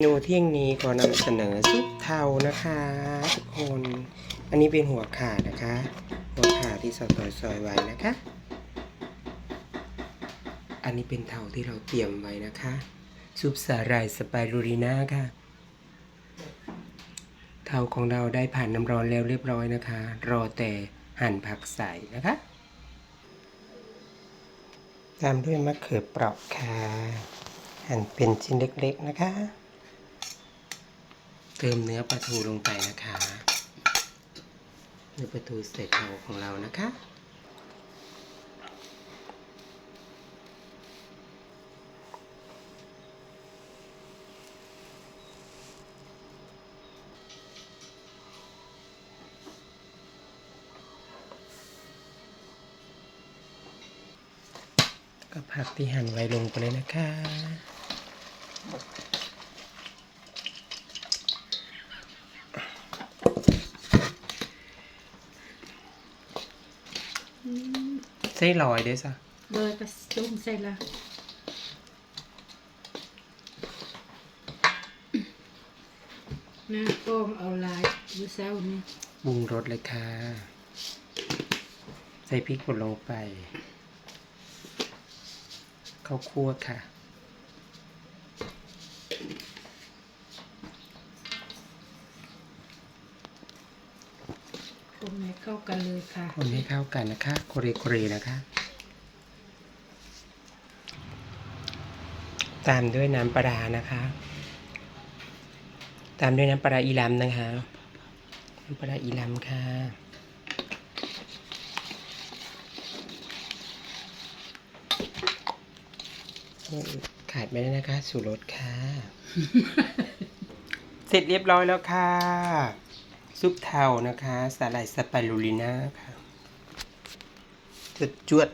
เมนูเที่ยงนี้ขอนำเสนอซุปเทานะคะทุกคนอันนี้เป็นหัวขาดนะคะ หัวขาดที่สอยซอยไว้นะคะ อันนี้เป็นเทาที่เราเตรียมไว้นะคะ ซุปสาหร่ายสไปรูริน่าค่ะ เทาของเราได้ผ่านน้ำร้อนแล้วเรียบร้อยนะคะ รอแต่หั่นผักใส่นะคะ ตามด้วยมะเขือเปราะค่ะ หั่นเป็นชิ้นเล็กๆนะคะ เติมเนื้อปลาทูลงไปนะคะ เนื้อปลาทูใส่เผาของเรานะคะก็ผักที่หั่นไว้ลงไปเลยนะคะ ใส่ลอยด้วยซะเบอร์ก็ต้มใส่ละนะก้มเอาลายดูเซานี่ปรุงรสเลยค่ะ ใส่พริกป่นลงไป ข้าวคั่วค่ะ คงให้เข้ากันเลยค่ะ คนให้เข้ากันนะคะโคเรโคเรนะคะ ตามด้วยน้ำปลาร้านะคะ ตามด้วยน้ำปลาร้าอีลำนะคะ น้ำปลาร้าอีลำค่ะขาดไม่ได้นะคะ สูรสค่ะ เสร็จเรียบร้อยแล้วค่ะ ซุปเทานะคะ สาหร่ายสไปรูลิน่าค่ะจุดจวด